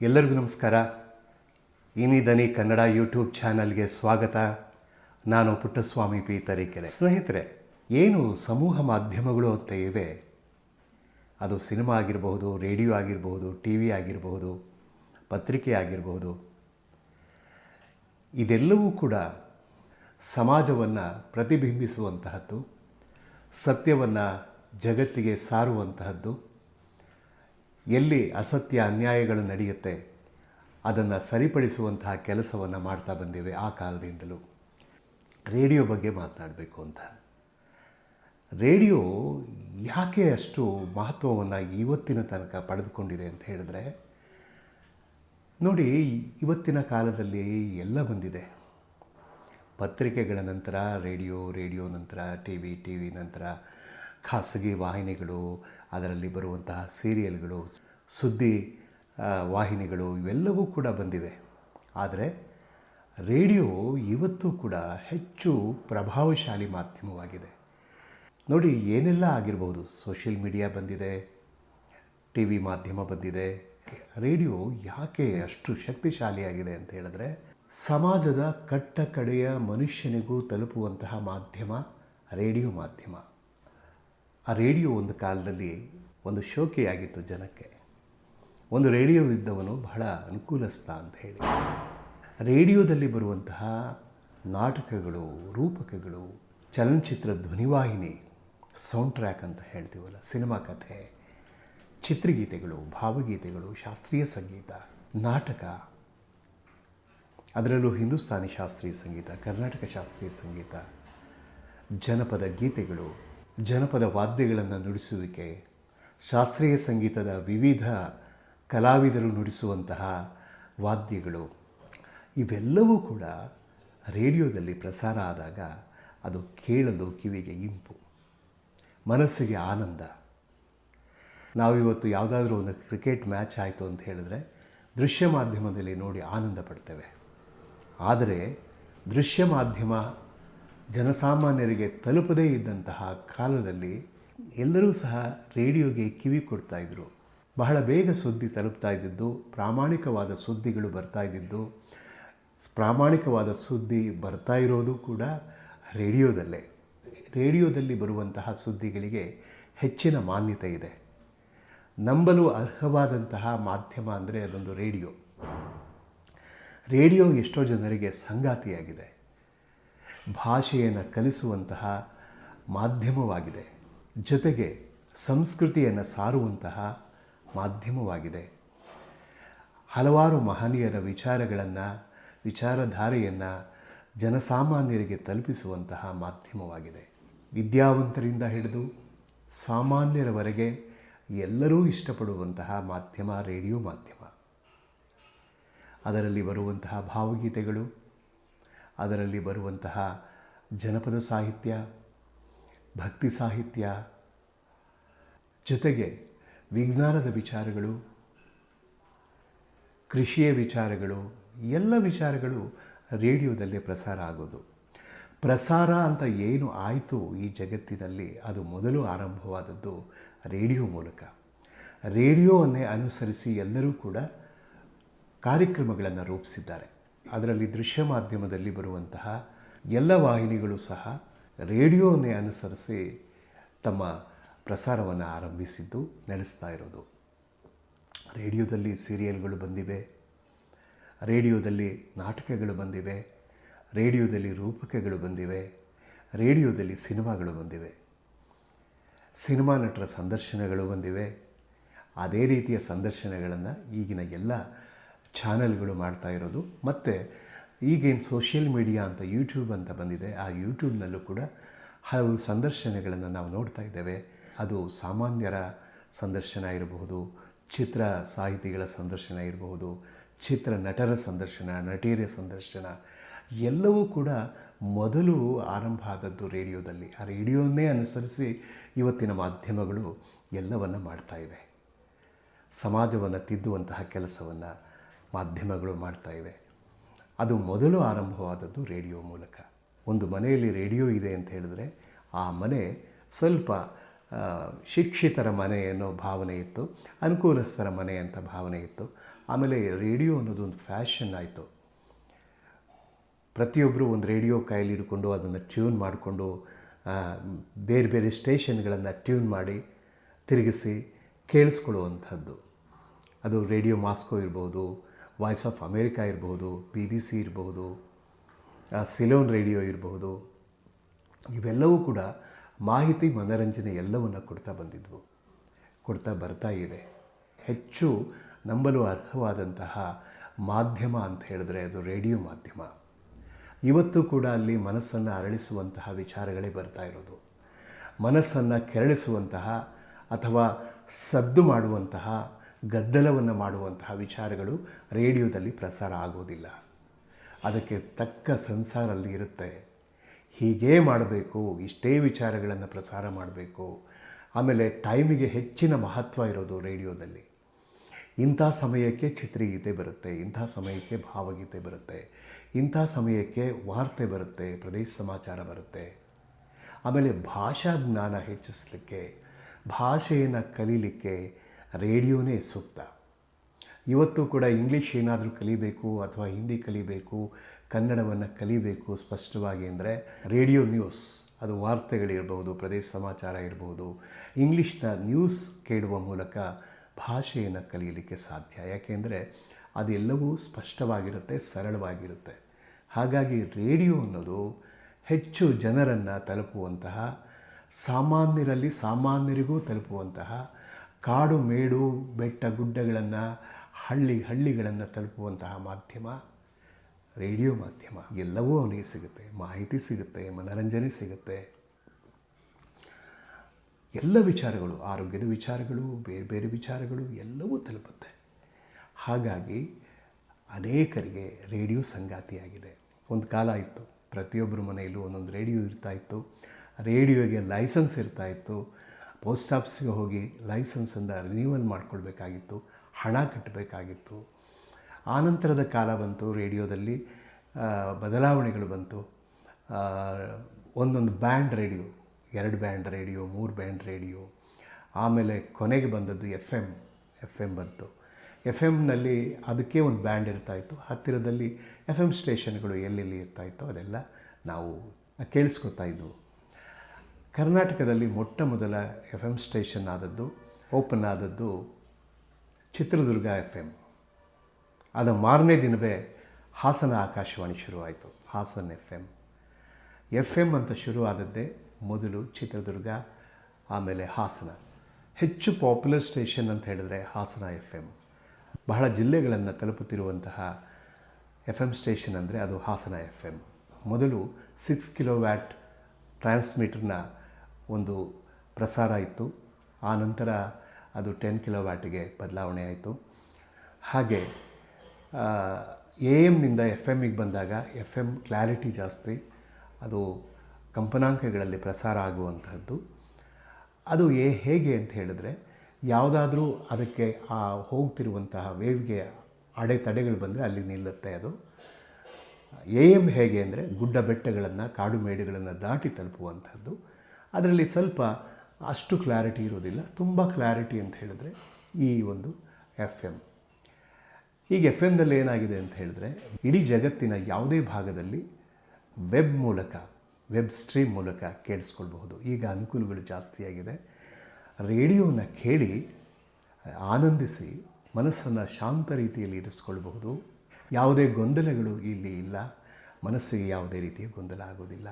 ಎಲ್ಲರಿಗೂ ನಮಸ್ಕಾರ. ಇನಿದನಿ ಕನ್ನಡ ಯೂಟ್ಯೂಬ್ ಚಾನಲ್ಗೆ ಸ್ವಾಗತ. ನಾನು ಪುಟ್ಟಸ್ವಾಮಿ ಪಿ ತರೀಕೆರೆ ಸ್ನೇಹಿತರೆ, ಏನು ಸಮೂಹ ಮಾಧ್ಯಮಗಳು ಅಂತ ಇವೆ? ಅದು ಸಿನಿಮಾ ಆಗಿರಬಹುದು, ರೇಡಿಯೋ ಆಗಿರಬಹುದು ಟಿ ವಿ ಆಗಿರಬಹುದು, ಪತ್ರಿಕೆ ಆಗಿರಬಹುದು. ಇದೆಲ್ಲವೂ ಕೂಡ ಸಮಾಜವನ್ನು ಪ್ರತಿಬಿಂಬಿಸುವಂತಹದ್ದು, ಸತ್ಯವನ್ನು ಜಗತ್ತಿಗೆ ಸಾರುವಂತಹದ್ದು. ಎಲ್ಲಿ ಅಸತ್ಯ ಅನ್ಯಾಯಗಳು ನಡೆಯುತ್ತೆ, ಅದನ್ನು ಸರಿಪಡಿಸುವಂತಹ ಕೆಲಸವನ್ನು ಮಾಡ್ತಾ ಬಂದಿವೆ ಆ ಕಾಲದಿಂದಲೂ. ರೇಡಿಯೋ ಬಗ್ಗೆ ಮಾತನಾಡಬೇಕು ಅಂತ. ರೇಡಿಯೋ ಯಾಕೆ ಅಷ್ಟು ಮಹತ್ವವನ್ನು ಇವತ್ತಿನ ತನಕ ಪಡೆದುಕೊಂಡಿದೆ ಅಂತ ಹೇಳಿದ್ರೆ, ನೋಡಿ ಇವತ್ತಿನ ಕಾಲದಲ್ಲಿ ಎಲ್ಲ ಬಂದಿದೆ. ಪತ್ರಿಕೆಗಳ ನಂತರ, ರೇಡಿಯೋ ರೇಡಿಯೋ ನಂತರ ಟಿ ವಿ ಟಿ ವಿ ನಂತರ, ಖಾಸಗಿ ವಾಹಿನಿಗಳು ಅದರಲ್ಲಿ ಬರುವಂತಹ ಸೀರಿಯಲ್ಗಳು, ಸುದ್ದಿ ವಾಹಿನಿಗಳು ಇವೆಲ್ಲವೂ ಕೂಡ ಬಂದಿವೆ. ಆದರೆ ರೇಡಿಯೋ ಇವತ್ತು ಕೂಡ ಹೆಚ್ಚು ಪ್ರಭಾವಶಾಲಿ ಮಾಧ್ಯಮವಾಗಿದೆ. ನೋಡಿ, ಏನೆಲ್ಲ ಆಗಿರ್ಬೋದು? ಸೋಷಿಯಲ್ ಮೀಡಿಯಾ ಬಂದಿದೆ ಟಿ ವಿ ಮಾಧ್ಯಮ ಬಂದಿದೆ. ರೇಡಿಯೋ ಯಾಕೆ ಅಷ್ಟು ಶಕ್ತಿಶಾಲಿಯಾಗಿದೆ ಅಂತ ಹೇಳಿದ್ರೆ, ಸಮಾಜದ ಕಟ್ಟ ಕಡೆಯ ಮನುಷ್ಯನಿಗೂ ತಲುಪುವಂತಹ ಮಾಧ್ಯಮ ರೇಡಿಯೋ ಮಾಧ್ಯಮ. ಆ ರೇಡಿಯೋ ಒಂದು ಕಾಲದಲ್ಲಿ ಒಂದು ಶೋಕಿಯಾಗಿತ್ತು ಜನಕ್ಕೆ. ಒಂದು ರೇಡಿಯೋ ಇದ್ದವನು ಬಹಳ ಅನುಕೂಲಸ್ಥ ಅಂತ ಹೇಳಿ. ರೇಡಿಯೋದಲ್ಲಿ ಬರುವಂತಹ ನಾಟಕಗಳು, ರೂಪಕಗಳು, ಚಲನಚಿತ್ರ ಧ್ವನಿವಾಹಿನಿ, ಸೌಂಡ್ ಟ್ರ್ಯಾಕ್ ಅಂತ ಹೇಳ್ತೀವಲ್ಲ, ಸಿನಿಮಾ ಕಥೆ, ಚಿತ್ರಗೀತೆಗಳು, ಭಾವಗೀತೆಗಳು, ಶಾಸ್ತ್ರೀಯ ಸಂಗೀತ, ನಾಟಕ, ಅದರಲ್ಲೂ ಹಿಂದೂಸ್ತಾನಿ ಶಾಸ್ತ್ರೀಯ ಸಂಗೀತ, ಕರ್ನಾಟಕ ಶಾಸ್ತ್ರೀಯ ಸಂಗೀತ, ಜನಪದ ಗೀತೆಗಳು ಜನಪದ ವಾದ್ಯಗಳನ್ನು ನುಡಿಸುವಿಕೆ ಶಾಸ್ತ್ರೀಯ ಸಂಗೀತದ ವಿವಿಧ ಕಲಾವಿದರು ನುಡಿಸುವಂತಹ ವಾದ್ಯಗಳು. ಇವೆಲ್ಲವೂ ಕೂಡ ರೇಡಿಯೋದಲ್ಲಿ ಪ್ರಸಾರ ಆದಾಗ ಅದು ಕೇಳಲು ಕಿವಿಗೆ ಇಂಪು, ಮನಸ್ಸಿಗೆ ಆನಂದ. ನಾವಿವತ್ತು ಯಾವುದಾದ್ರೂ ಒಂದು ಕ್ರಿಕೆಟ್ ಮ್ಯಾಚ್ ಆಯಿತು ಅಂತ ಹೇಳಿದ್ರೆ ದೃಶ್ಯ ಮಾಧ್ಯಮದಲ್ಲಿ ನೋಡಿ ಆನಂದ ಪಡ್ತೇವೆ. ಆದರೆ ದೃಶ್ಯ ಮಾಧ್ಯಮ ಜನಸಾಮಾನ್ಯರಿಗೆ ತಲುಪದೇ ಇದ್ದಂತಹ ಕಾಲದಲ್ಲಿ ಎಲ್ಲರೂ ಸಹ ರೇಡಿಯೋಗೆ ಕಿವಿ ಕೊಡ್ತಾ ಇದ್ದರು ಬಹಳ ಬೇಗ ಸುದ್ದಿ ತಲುಪ್ತಾ ಇದ್ದಿದ್ದು, ಪ್ರಾಮಾಣಿಕವಾದ ಸುದ್ದಿಗಳು ಬರ್ತಾ ಇದ್ದಿದ್ದು, ಪ್ರಾಮಾಣಿಕವಾದ ಸುದ್ದಿ ಬರ್ತಾ ಇರೋದು ಕೂಡ ರೇಡಿಯೋದಲ್ಲೇ. ರೇಡಿಯೋದಲ್ಲಿ ಬರುವಂತಹ ಸುದ್ದಿಗಳಿಗೆ ಹೆಚ್ಚಿನ ಮಾನ್ಯತೆ ಇದೆ. ನಂಬಲು ಅರ್ಹವಾದಂತಹ ಮಾಧ್ಯಮ ಅಂದರೆ ಅದೊಂದು ರೇಡಿಯೋ. ರೇಡಿಯೋ ಎಷ್ಟೋ ಜನರಿಗೆ ಸಂಗಾತಿಯಾಗಿದೆ. ಭಾಷೆಯನ್ನು ಕಲಿಸುವಂತಹ ಮಾಧ್ಯಮವಾಗಿದೆ. ಜೊತೆಗೆ ಸಂಸ್ಕೃತಿಯನ್ನು ಸಾರುವಂತಹ ಮಾಧ್ಯಮವಾಗಿದೆ. ಹಲವಾರು ಮಹನೀಯರ ವಿಚಾರಗಳನ್ನು, ವಿಚಾರಧಾರೆಯನ್ನು ಜನಸಾಮಾನ್ಯರಿಗೆ ತಲುಪಿಸುವಂತಹ ಮಾಧ್ಯಮವಾಗಿದೆ. ವಿದ್ಯಾವಂತರಿಂದ ಹಿಡಿದು ಸಾಮಾನ್ಯರವರೆಗೆ ಎಲ್ಲರೂ ಇಷ್ಟಪಡುವಂತಹ ಮಾಧ್ಯಮ, ರೇಡಿಯೋ ಮಾಧ್ಯಮ. ಅದರಲ್ಲಿ ಬರುವಂತಹ ಭಾವಗೀತೆಗಳು ಅದರಲ್ಲಿ ಬರುವಂತಹ ಜನಪದ ಸಾಹಿತ್ಯ, ಭಕ್ತಿ ಸಾಹಿತ್ಯ, ಜೊತೆಗೆ ವಿಜ್ಞಾನದ ವಿಚಾರಗಳು, ಕೃಷಿಯ ವಿಚಾರಗಳು, ಎಲ್ಲ ವಿಚಾರಗಳು ರೇಡಿಯೋದಲ್ಲೇ ಪ್ರಸಾರ ಆಗೋದು. ಪ್ರಸಾರ ಅಂತ ಏನು ಆಯಿತು ಈ ಜಗತ್ತಿನಲ್ಲಿ, ಅದು ಮೊದಲು ಆರಂಭವಾದದ್ದು ರೇಡಿಯೋ ಮೂಲಕ. ರೇಡಿಯೋವನ್ನೇ ಅನುಸರಿಸಿ ಎಲ್ಲರೂ ಕೂಡ ಕಾರ್ಯಕ್ರಮಗಳನ್ನು ರೂಪಿಸಿದ್ದಾರೆ. ಅದರಲ್ಲಿ ದೃಶ್ಯ ಮಾಧ್ಯಮದಲ್ಲಿ ಬರುವಂತಹ ಎಲ್ಲ ವಾಹಿನಿಗಳು ಸಹ ರೇಡಿಯೋನೇ ಅನುಸರಿಸಿ ತಮ್ಮ ಪ್ರಸಾರವನ್ನು ಆರಂಭಿಸಿದ್ದು ನಡೆಸ್ತಾ ಇರೋದು. ರೇಡಿಯೋದಲ್ಲಿ ಸೀರಿಯಲ್ಗಳು ಬಂದಿವೆ, ರೇಡಿಯೋದಲ್ಲಿ ನಾಟಕಗಳು ಬಂದಿವೆ, ರೇಡಿಯೋದಲ್ಲಿ ರೂಪಕಗಳು ಬಂದಿವೆ, ರೇಡಿಯೋದಲ್ಲಿ ಸಿನಿಮಾಗಳು ಬಂದಿವೆ. ಸಿನಿಮಾ ನಟರ ಸಂದರ್ಶನಗಳು ಬಂದಿವೆ. ಅದೇ ರೀತಿಯ ಸಂದರ್ಶನಗಳನ್ನು ಈಗಿನ ಎಲ್ಲ ಚಾನೆಲ್ಗಳು ಮಾಡ್ತಾ ಇರೋದು. ಮತ್ತು ಈಗೇನು ಸೋಷಿಯಲ್ ಮೀಡಿಯಾ ಅಂತ ಯೂಟ್ಯೂಬ್ ಅಂತ ಬಂದಿದೆ, ಆ ಯೂಟ್ಯೂಬ್ನಲ್ಲೂ ಕೂಡ ಹಲವು ಸಂದರ್ಶನಗಳನ್ನು ನಾವು ನೋಡ್ತಾ ಇದ್ದೇವೆ. ಅದು ಸಾಮಾನ್ಯರ ಸಂದರ್ಶನ ಇರಬಹುದು, ಚಿತ್ರ ಸಾಹಿತಿಗಳ ಸಂದರ್ಶನ ಇರಬಹುದು, ಚಿತ್ರ ನಟರ ಸಂದರ್ಶನ, ನಟಿಯರ ಸಂದರ್ಶನ, ಎಲ್ಲವೂ ಕೂಡ ಮೊದಲು ಆರಂಭ ಆದದ್ದು ರೇಡಿಯೋದಲ್ಲಿ. ಆ ರೇಡಿಯೋನ್ನೇ ಅನುಸರಿಸಿ ಇವತ್ತಿನ ಮಾಧ್ಯಮಗಳು ಎಲ್ಲವನ್ನು ಮಾಡ್ತಾ ಇವೆ. ಸಮಾಜವನ್ನು ತಿದ್ದುವಂತಹ ಕೆಲಸವನ್ನು ಮಾಧ್ಯಮಗಳು ಮಾಡ್ತಾ ಇವೆ. ಅದು ಮೊದಲು ಆರಂಭವಾದದ್ದು ರೇಡಿಯೋ ಮೂಲಕ. ಒಂದು ಮನೆಯಲ್ಲಿ ರೇಡಿಯೋ ಇದೆ ಅಂತ ಹೇಳಿದ್ರೆ ಆ ಮನೆ ಸ್ವಲ್ಪ ಶಿಕ್ಷಿತರ ಮನೆ ಅನ್ನೋ ಭಾವನೆ ಇತ್ತು, ಅನುಕೂಲಸ್ಥರ ಮನೆ ಅಂತ ಭಾವನೆ ಇತ್ತು. ಆಮೇಲೆ ರೇಡಿಯೋ ಅನ್ನೋದು ಒಂದು ಫ್ಯಾಷನ್ ಆಯಿತು. ಪ್ರತಿಯೊಬ್ಬರು ಒಂದು ರೇಡಿಯೋ ಕೈಲಿ ಹಿಡ್ಕೊಂಡು ಅದನ್ನು ಟ್ಯೂನ್ ಮಾಡಿಕೊಂಡು ಬೇರೆ ಬೇರೆ ಸ್ಟೇಷನ್ಗಳನ್ನು ಟ್ಯೂನ್ ಮಾಡಿ ತಿರುಗಿಸಿ ಕೇಳಿಸ್ಕೊಳ್ಳುವಂಥದ್ದು. ಅದು ರೇಡಿಯೋ ಮಾಸ್ಕೋ ಇರ್ಬೋದು ವಾಯ್ಸ್ ಆಫ್ ಅಮೇರಿಕಾ ಇರಬಹುದು ಬಿ ಬಿ ಸಿ ಇರಬಹುದು ಸಿಲೋನ್ ರೇಡಿಯೋ ಇರಬಹುದು ಇವೆಲ್ಲವೂ ಕೂಡ ಮಾಹಿತಿ ಮನರಂಜನೆ ಎಲ್ಲವನ್ನು ಕೊಡ್ತಾ ಬಂದಿದ್ವು, ಕೊಡ್ತಾ ಬರ್ತಾ ಇವೆ. ಹೆಚ್ಚು ನಂಬಲು ಅರ್ಹವಾದಂತಹ ಮಾಧ್ಯಮ ಅಂತ ಹೇಳಿದ್ರೆ ಅದು ರೇಡಿಯೋ ಮಾಧ್ಯಮ. ಇವತ್ತು ಕೂಡ ಅಲ್ಲಿ ಮನಸ್ಸನ್ನು ಅರಳಿಸುವಂತಹ ವಿಚಾರಗಳೇ ಬರ್ತಾ ಇರೋದು. ಮನಸ್ಸನ್ನು ಕೆರಳಿಸುವಂತಹ ಅಥವಾ ಸದ್ದು ಮಾಡುವಂತಹ ಗದ್ದಲವನ್ನು ಮಾಡುವಂತಹ ವಿಚಾರಗಳು ರೇಡಿಯೋದಲ್ಲಿ ಪ್ರಸಾರ ಆಗೋದಿಲ್ಲ. ಅದಕ್ಕೆ ತಕ್ಕ ಸಂಸಾರ ಅಲ್ಲಿ ಇರುತ್ತೆ. ಹೀಗೇ ಮಾಡಬೇಕು, ಇಷ್ಟೇ ವಿಚಾರಗಳನ್ನು ಪ್ರಸಾರ ಮಾಡಬೇಕು. ಆಮೇಲೆ ಟೈಮಿಗೆ ಹೆಚ್ಚಿನ ಮಹತ್ವ ಇರೋದು ರೇಡಿಯೋದಲ್ಲಿ. ಇಂಥ ಸಮಯಕ್ಕೆ ಚಿತ್ರಗೀತೆ ಬರುತ್ತೆ, ಇಂಥ ಸಮಯಕ್ಕೆ ಭಾವಗೀತೆ ಬರುತ್ತೆ, ಇಂಥ ಸಮಯಕ್ಕೆ ವಾರ್ತೆ ಬರುತ್ತೆ, ಪ್ರದೇಶ ಸಮಾಚಾರ ಬರುತ್ತೆ. ಆಮೇಲೆ ಭಾಷಾ ಜ್ಞಾನ ಹೆಚ್ಚಿಸಲಿಕ್ಕೆ, ಭಾಷೆಯನ್ನು ಕಲೀಲಿಕ್ಕೆ ರೇಡಿಯೋನೇ ಸೂಕ್ತ. ಇವತ್ತು ಕೂಡ ಇಂಗ್ಲೀಷ್ ಏನಾದರೂ ಕಲಿಬೇಕು ಅಥವಾ ಹಿಂದಿ ಕಲಿಬೇಕು, ಕನ್ನಡವನ್ನು ಕಲಿಬೇಕು ಸ್ಪಷ್ಟವಾಗಿ ಅಂದರೆ ರೇಡಿಯೋ ನ್ಯೂಸ್, ಅದು ವಾರ್ತೆಗಳಿರ್ಬೋದು, ಪ್ರದೇಶ ಸಮಾಚಾರ ಇರ್ಬೋದು, ಇಂಗ್ಲೀಷ್ನ ನ್ಯೂಸ್ ಕೇಳುವ ಮೂಲಕ ಭಾಷೆಯನ್ನು ಕಲಿಯಲಿಕ್ಕೆ ಸಾಧ್ಯ. ಯಾಕೆಂದರೆ ಅದೆಲ್ಲವೂ ಸ್ಪಷ್ಟವಾಗಿರುತ್ತೆ, ಸರಳವಾಗಿರುತ್ತೆ. ಹಾಗಾಗಿ ರೇಡಿಯೋ ಅನ್ನೋದು ಹೆಚ್ಚು ಜನರನ್ನು ತಲುಪುವಂತಹ, ಸಾಮಾನ್ಯರಲ್ಲಿ ಸಾಮಾನ್ಯರಿಗೂ ತಲುಪುವಂತಹ ಕಾಡು ಮೇಡು ಬೆಟ್ಟ ಗುಡ್ಡಗಳನ್ನು ಹಳ್ಳಿ ಹಳ್ಳಿಗಳನ್ನು ತಲುಪುವಂತಹ ಮಾಧ್ಯಮ, ರೇಡಿಯೋ ಮಾಧ್ಯಮ, ಎಲ್ಲವೂ ಅವನಿಗೆ ಸಿಗುತ್ತೆ. ಮಾಹಿತಿ ಸಿಗುತ್ತೆ, ಮನರಂಜನೆ ಸಿಗುತ್ತೆ. ಎಲ್ಲ ವಿಚಾರಗಳು, ಆರೋಗ್ಯದ ವಿಚಾರಗಳು, ಬೇರೆ ಬೇರೆ ವಿಚಾರಗಳು ಎಲ್ಲವೂ ತಲುಪುತ್ತೆ. ಹಾಗಾಗಿ ಅನೇಕರಿಗೆ ರೇಡಿಯೋ ಸಂಗಾತಿಯಾಗಿದೆ. ಒಂದು ಕಾಲ ಇತ್ತು, ಪ್ರತಿಯೊಬ್ಬರ ಮನೆಯಲ್ಲೂ ಒಂದೊಂದು ರೇಡಿಯೋ ಇರ್ತಾ ಇತ್ತು. ರೇಡಿಯೋಗೆ ಲೈಸೆನ್ಸ್ ಇರ್ತಾ ಇತ್ತು. ಪೋಸ್ಟ್ ಆಫೀಸ್ಗೆ ಹೋಗಿ ಲೈಸೆನ್ಸನ್ನು ರಿನ್ಯೂವಲ್ ಮಾಡಿಕೊಳ್ಬೇಕಾಗಿತ್ತು, ಹಣ ಕಟ್ಟಬೇಕಾಗಿತ್ತು. ಆನಂತರದ ಕಾಲ ಬಂತು, ರೇಡಿಯೋದಲ್ಲಿ ಬದಲಾವಣೆಗಳು ಬಂತು. ಒಂದೊಂದು ಬ್ಯಾಂಡ್ ರೇಡಿಯೋ, ಎರಡು ಬ್ಯಾಂಡ್ ರೇಡಿಯೋ, ಮೂರು ಬ್ಯಾಂಡ್ ರೇಡಿಯೋ. ಆಮೇಲೆ ಕೊನೆಗೆ ಬಂದದ್ದು ಎಫ್ ಎಂ ಎಫ್ ಎಂ ಬಂತು. ಎಫ್ ಎಮ್ನಲ್ಲಿ ಅದಕ್ಕೆ ಒಂದು ಬ್ಯಾಂಡ್ ಇರ್ತಾಯಿತ್ತು ಹತ್ತಿರದಲ್ಲಿ ಎಫ್ ಎಂ ಸ್ಟೇಷನ್ಗಳು ಎಲ್ಲೆಲ್ಲಿ ಇರ್ತಾಯಿತ್ತೋ ಅದೆಲ್ಲ ನಾವು ಕೇಳಿಸ್ಕೊತಾ ಇದ್ವು ಕರ್ನಾಟಕದಲ್ಲಿ ಮೊಟ್ಟ ಮೊದಲ ಎಫ್ ಎಂ ಸ್ಟೇಷನ್ ಆದದ್ದು, ಓಪನ್ ಆದದ್ದು ಚಿತ್ರದುರ್ಗ ಎಫ್ ಎಂ ಅದು ಮಾರನೇ ದಿನವೇ ಹಾಸನ ಆಕಾಶವಾಣಿ ಶುರುವಾಯಿತು, Hassan F M F M ಅಂತ ಶುರು ಆದದ್ದೇ ಮೊದಲು ಚಿತ್ರದುರ್ಗ, ಆಮೇಲೆ ಹಾಸನ. ಹೆಚ್ಚು ಪಾಪ್ಯುಲರ್ ಸ್ಟೇಷನ್ ಅಂತ ಹೇಳಿದ್ರೆ ಹಾಸನ ಎಫ್ ಎಂ ಬಹಳ ಜಿಲ್ಲೆಗಳನ್ನು ತಲುಪುತ್ತಿರುವಂತಹ ಎಫ್ ಎಂ ಸ್ಟೇಷನ್ ಅಂದರೆ ಅದು ಹಾಸನ ಎಫ್ ಎಂ ಮೊದಲು ಸಿಕ್ಸ್ ಕಿಲೋ ವ್ಯಾಟ್ ಟ್ರಾನ್ಸ್ಮಿಟರ್ನ ಒಂದು ಪ್ರಸಾರ ಇತ್ತು. ಆ ನಂತರ ಅದು ಟೆನ್ ಕಿಲೋ ವ್ಯಾಟಿಗೆ ಬದಲಾವಣೆ ಆಯಿತು. ಹಾಗೆ ಎ ಎಮ್ನಿಂದ ಎಫ್ ಎಮ್ಮಿಗೆ ಬಂದಾಗ ಎಫ್ ಎಂ ಕ್ಲಾರಿಟಿ ಜಾಸ್ತಿ. ಅದು ಕಂಪನಾಂಕಗಳಲ್ಲಿ ಪ್ರಸಾರ ಆಗುವಂತಹದ್ದು. ಅದು ಏ, ಹೇಗೆ ಅಂತ ಹೇಳಿದ್ರೆ, ಯಾವುದಾದ್ರೂ ಅದಕ್ಕೆ ಆ ಹೋಗ್ತಿರುವಂತಹ ವೇವ್ಗೆ ಅಡೆತಡೆಗಳು ಬಂದರೆ ಅಲ್ಲಿ ನಿಲ್ಲುತ್ತೆ ಅದು. ಎ ಎಂ ಹೇಗೆ ಅಂದರೆ ಗುಡ್ಡ ಬೆಟ್ಟಗಳನ್ನು ಕಾಡು ಮೇಡುಗಳನ್ನು ದಾಟಿ ತಲುಪುವಂಥದ್ದು ಅದರಲ್ಲಿ ಸ್ವಲ್ಪ ಅಷ್ಟು ಕ್ಲಾರಿಟಿ ಇರೋದಿಲ್ಲ. ತುಂಬ ಕ್ಲಾರಿಟಿ ಅಂತ ಹೇಳಿದ್ರೆ ಈ ಒಂದು ಎಫ್ ಎಂ ಈಗ ಎಫ್ ಎಮ್ನಲ್ಲಿ ಏನಾಗಿದೆ ಅಂತ ಹೇಳಿದ್ರೆ ಇಡೀ ಜಗತ್ತಿನ ಯಾವುದೇ ಭಾಗದಲ್ಲಿ ವೆಬ್ ಮೂಲಕ ವೆಬ್ ಸ್ಟ್ರೀಮ್ ಮೂಲಕ ಕೇಳಿಸ್ಕೊಳ್ಬಹುದು. ಈಗ ಅನುಕೂಲಗಳು ಜಾಸ್ತಿಯಾಗಿದೆ ರೇಡಿಯೋನ ಕೇಳಿ, ಆನಂದಿಸಿ, ಮನಸ್ಸನ್ನು ಶಾಂತ ರೀತಿಯಲ್ಲಿ ಇರಿಸ್ಕೊಳ್ಬಹುದು. ಯಾವುದೇ ಗೊಂದಲಗಳು ಇಲ್ಲಿ ಇಲ್ಲ. ಮನಸ್ಸಿಗೆ ಯಾವುದೇ ರೀತಿಯ ಗೊಂದಲ ಆಗೋದಿಲ್ಲ.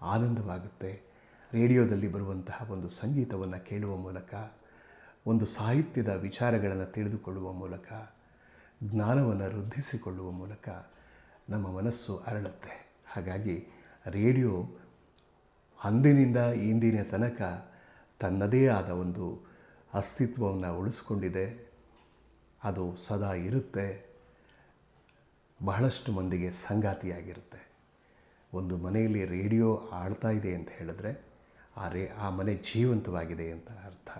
ಆನಂದವಾಗುತ್ತೆ. ರೇಡಿಯೋದಲ್ಲಿ ಬರುವಂತಹ ಒಂದು ಸಂಗೀತವನ್ನು ಕೇಳುವ ಮೂಲಕ, ಒಂದು ಸಾಹಿತ್ಯದ ವಿಚಾರಗಳನ್ನು ತಿಳಿದುಕೊಳ್ಳುವ ಮೂಲಕ, ಜ್ಞಾನವನ್ನು ವೃದ್ಧಿಸಿಕೊಳ್ಳುವ ಮೂಲಕ ನಮ್ಮ ಮನಸ್ಸು ಅರಳುತ್ತೆ. ಹಾಗಾಗಿ ರೇಡಿಯೋ ಅಂದಿನಿಂದ ಇಂದಿನ ತನಕ ತನ್ನದೇ ಆದ ಒಂದು ಅಸ್ತಿತ್ವವನ್ನು ಉಳಿಸ್ಕೊಂಡಿದೆ. ಅದು ಸದಾ ಇರುತ್ತೆ. ಬಹಳಷ್ಟು ಮಂದಿಗೆ ಸಂಗಾತಿಯಾಗಿರುತ್ತೆ. ಒಂದು ಮನೆಯಲ್ಲಿ ರೇಡಿಯೋ ಆಡ್ತಾ ಇದೆ ಅಂತ ಹೇಳಿದ್ರೆ ಆ ರೇ, ಆ ಮನೆ ಜೀವಂತವಾಗಿದೆ ಅಂತ ಅರ್ಥ.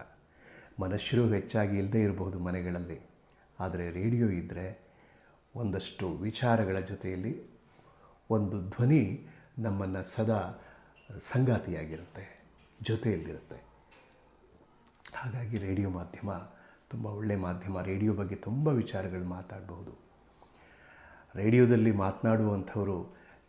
ಮನುಷ್ಯರು ಹೆಚ್ಚಾಗಿ ಇಲ್ಲದೇ ಇರಬಹುದು ಮನೆಗಳಲ್ಲಿ. ಆದರೆ ರೇಡಿಯೋ ಇದ್ದರೆ ಒಂದಷ್ಟು ವಿಚಾರಗಳ ಜೊತೆಯಲ್ಲಿ ಒಂದು ಧ್ವನಿ ನಮ್ಮನ್ನು ಸದಾ ಸಂಗಾತಿಯಾಗಿರುತ್ತೆ, ಜೊತೆಯಲ್ಲಿರುತ್ತೆ. ಹಾಗಾಗಿ ರೇಡಿಯೋ ಮಾಧ್ಯಮ ತುಂಬ ಒಳ್ಳೆಯ ಮಾಧ್ಯಮ. ರೇಡಿಯೋ ಬಗ್ಗೆ ತುಂಬ ವಿಚಾರಗಳು ಮಾತಾಡಬಹುದು. ರೇಡಿಯೋದಲ್ಲಿ ಮಾತನಾಡುವಂಥವರು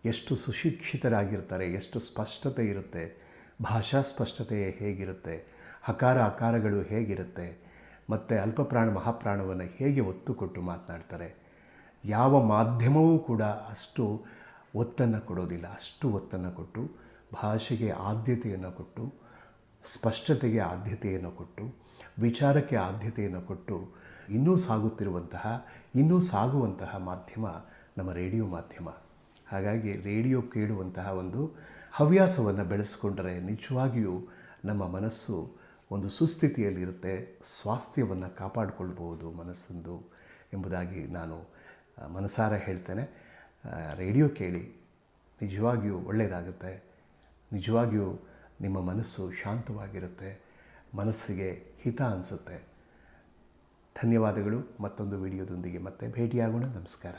ಎಷ್ಟು ಸುಶಿಕ್ಷಿತರಾಗಿರ್ತಾರೆ, ಎಷ್ಟು ಸ್ಪಷ್ಟತೆ ಇರುತ್ತೆ ಭಾಷಾ ಸ್ಪಷ್ಟತೆ ಹೇಗಿರುತ್ತೆ? ಹಕಾರ ಆಕಾರಗಳು ಹೇಗಿರುತ್ತೆ? ಮತ್ತು ಅಲ್ಪಪ್ರಾಣ, ಮಹಾಪ್ರಾಣವನ್ನು ಹೇಗೆ ಒತ್ತು ಕೊಟ್ಟು ಮಾತನಾಡ್ತಾರೆ? ಯಾವ ಮಾಧ್ಯಮವೂ ಕೂಡ ಅಷ್ಟು ಒತ್ತನ್ನು ಕೊಡೋದಿಲ್ಲ. ಅಷ್ಟು ಒತ್ತನ್ನು ಕೊಟ್ಟು, ಭಾಷೆಗೆ ಆದ್ಯತೆಯನ್ನು ಕೊಟ್ಟು, ಸ್ಪಷ್ಟತೆಗೆ ಆದ್ಯತೆಯನ್ನು ಕೊಟ್ಟು, ವಿಚಾರಕ್ಕೆ ಆದ್ಯತೆಯನ್ನು ಕೊಟ್ಟು ಇನ್ನೂ ಸಾಗುತ್ತಿರುವಂತಹ, ಇನ್ನೂ ಸಾಗುವಂತಹ ಮಾಧ್ಯಮ ನಮ್ಮ ರೇಡಿಯೋ ಮಾಧ್ಯಮ. ಹಾಗಾಗಿ ರೇಡಿಯೋ ಕೇಳುವಂತಹ ಒಂದು ಹವ್ಯಾಸವನ್ನು ಬೆಳೆಸ್ಕೊಂಡರೆ ನಿಜವಾಗಿಯೂ ನಮ್ಮ ಮನಸ್ಸು ಒಂದು ಸುಸ್ಥಿತಿಯಲ್ಲಿರುತ್ತೆ, ಸ್ವಾಸ್ಥ್ಯವನ್ನು ಕಾಪಾಡಿಕೊಳ್ಬೋದು ಮನಸ್ಸಂದು ಎಂಬುದಾಗಿ ನಾನು ಮನಸಾರ ಹೇಳ್ತೇನೆ. ರೇಡಿಯೋ ಕೇಳಿ ನಿಜವಾಗಿಯೂ ಒಳ್ಳೆಯದಾಗುತ್ತೆ, ನಿಜವಾಗಿಯೂ ನಿಮ್ಮ ಮನಸ್ಸು ಶಾಂತವಾಗಿರುತ್ತೆ, ಮನಸ್ಸಿಗೆ ಹಿತ ಅನಿಸುತ್ತೆ. ಧನ್ಯವಾದಗಳು, ಮತ್ತೊಂದು ವಿಡಿಯೋದೊಂದಿಗೆ ಮತ್ತೆ ಭೇಟಿಯಾಗೋಣ. ನಮಸ್ಕಾರ.